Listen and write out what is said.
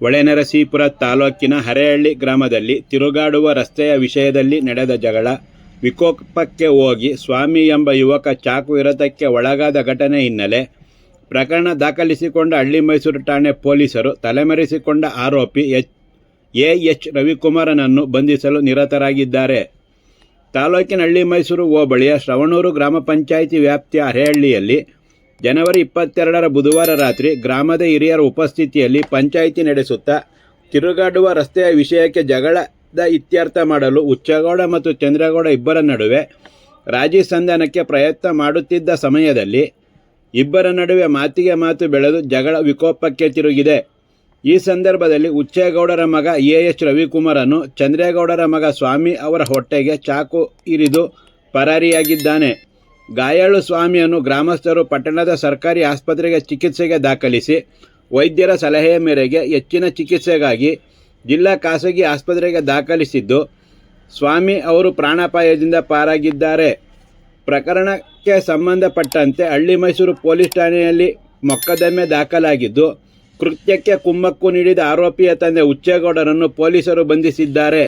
ಹೊಳೆನರಸೀಪುರ ತಾಲೂಕಿನ ಹರೇಹಳ್ಳಿ ಗ್ರಾಮದಲ್ಲಿ ತಿರುಗಾಡುವ ರಸ್ತೆಯ ವಿಷಯದಲ್ಲಿ ನಡೆದ ಜಗಳ. ವಿಕೋಪಕ್ಕೆ ಹೋಗಿ ಸ್ವಾಮಿ ಎಂಬ ಯುವಕ ಚಾಕು ಇರತಕ್ಕೆ ಒಳಗಾದ ಘಟನೆ ಹಿನ್ನೆಲೆ ಪ್ರಕರಣ ದಾಖಲಿಸಿಕೊಂಡ ಹಳ್ಳಿ ಮೈಸೂರು ಠಾಣೆ ಪೊಲೀಸರು ತಲೆಮರೆಸಿಕೊಂಡ ಆರೋಪಿ ಎಚ್ ಎ ಎಚ್ ರವಿಕುಮಾರನನ್ನು ಬಂಧಿಸಲು ನಿರತರಾಗಿದ್ದಾರೆ. ತಾಲೂಕಿನ ಹಳ್ಳಿ ಮೈಸೂರು ಹೋಬಳಿಯ ಶ್ರವಣೂರು ಗ್ರಾಮ ಪಂಚಾಯಿತಿ ವ್ಯಾಪ್ತಿಯ ಅರೆಹಳ್ಳಿಯಲ್ಲಿ ಜನವರಿ ಇಪ್ಪತ್ತೆರಡರ ಬುಧವಾರ ರಾತ್ರಿ ಗ್ರಾಮದ ಹಿರಿಯರ ಉಪಸ್ಥಿತಿಯಲ್ಲಿ ಪಂಚಾಯಿತಿ ನಡೆಸುತ್ತಾ ತಿರುಗಾಡುವ ರಸ್ತೆಯ ವಿಷಯಕ್ಕೆ ಜಗಳದ ಇತ್ಯರ್ಥ ಮಾಡಲು ಉಚ್ಚಗೌಡ ಮತ್ತು ಚಂದ್ರಗೌಡ ಇಬ್ಬರ ನಡುವೆ ರಾಜಿ ಸಂಧಾನಕ್ಕೆ ಪ್ರಯತ್ನ ಮಾಡುತ್ತಿದ್ದ ಸಮಯದಲ್ಲಿ ಇಬ್ಬರ ನಡುವೆ ಮಾತಿಗೆ ಮಾತು ಬೆಳೆದು ಜಗಳ ವಿಕೋಪಕ್ಕೆ ತಿರುಗಿದೆ. ಈ ಸಂದರ್ಭದಲ್ಲಿ ಉಚ್ಚೇಗೌಡರ ಮಗ ಎ ಎಚ್ ರವಿಕುಮಾರನು ಚಂದ್ರೇಗೌಡರ ಮಗ ಸ್ವಾಮಿ ಅವರ ಹೊಟ್ಟೆಗೆ ಚಾಕು ಇರಿದು ಪರಾರಿಯಾಗಿದ್ದಾನೆ. ಗಾಯಾಳು ಸ್ವಾಮಿಯನ್ನು ಗ್ರಾಮಸ್ಥರು ಪಟ್ಟಣದ ಸರ್ಕಾರಿ ಆಸ್ಪತ್ರೆಗೆ ಚಿಕಿತ್ಸೆಗೆ ದಾಖಲಿಸಿ, ವೈದ್ಯರ ಸಲಹೆಯ ಮೇರೆಗೆ ಹೆಚ್ಚಿನ ಚಿಕಿತ್ಸೆಗಾಗಿ ಜಿಲ್ಲಾ ಖಾಸಗಿ ಆಸ್ಪತ್ರೆಗೆ ದಾಖಲಿಸಿದ್ದು, ಸ್ವಾಮಿ ಅವರು ಪ್ರಾಣಾಪಾಯದಿಂದ ಪಾರಾಗಿದ್ದಾರೆ. ಪ್ರಕರಣಕ್ಕೆ ಸಂಬಂಧಪಟ್ಟಂತೆ ಹಳ್ಳಿ ಮೈಸೂರು ಪೊಲೀಸ್ ಠಾಣೆಯಲ್ಲಿ ಮೊಕದ್ದಮೆ ದಾಖಲಾಗಿದ್ದು, ಕೃತ್ಯಕ್ಕೆ ಕುಮ್ಮಕ್ಕು ನೀಡಿದ ಆರೋಪಿಯ ತಂದೆ ಉಚ್ಚೇಗೌಡರನ್ನು ಪೊಲೀಸರು ಬಂಧಿಸಿದ್ದಾರೆ.